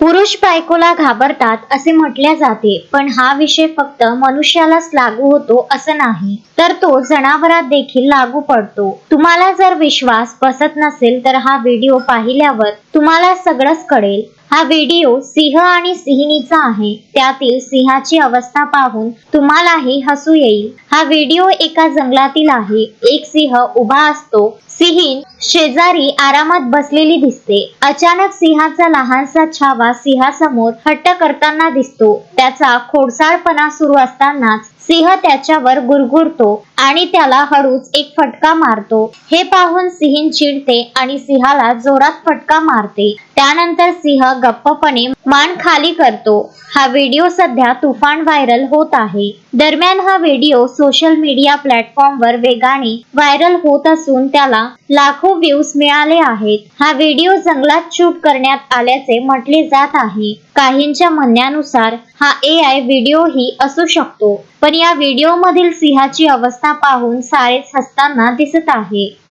पुरुष बायकोला घाबरतात असे म्हटले जाते पण हा विषय फक्त मनुष्यालाच लागू होतो असं नाही. तर तो जनावरात देखील लागू पडतो. तुम्हाला जर विश्वास बसत नसेल तर हा व्हिडिओ पाहिल्यावर तुम्हाला सगळंच कळेल. हा व्हिडिओ सिंह आणि सिंहिणीचा आहे. त्यातील सिंहाची अवस्था पाहून तुम्हालाही हसू येईल. हा व्हिडिओ एका जंगलातील आहे. एक सिंह उभा असतो. सिंहीण शेजारी आरामात बसलेली दिसते. अचानक सिंहाचा लहानसा छावा सिंहासमोर हट्ट करताना दिसतो. त्याचा खोडसाळपणा सुरू असतानाच सिंह त्याच्यावर गुरगुरतो आणि त्याला हळूच एक फटका मारतो. हे पाहून सिंह चिडते आणि सिंहाला जोरात फटका मारते. त्यानंतर सिंह गप्पपणे मान खाली करतो. हा व्हिडिओ सध्या तुफान व्हायरल होत आहे. दरम्यान हा व्हिडिओ सोशल मीडिया प्लॅटफॉर्मवर वेगाने व्हायरल होत असून त्याला लाखो व्ह्यूज मिळाले आहेत. हा व्हिडिओ जंगलात शूट करण्यात आल्याचे म्हटले जात आहे. काहींच्या म्हणण्यानुसार हा ए आय व्हिडिओ ही असू शकतो. पण या व्हिडिओ मधील सिंहाची अवस्था पाहून सारेच हसताना दिसत आहे.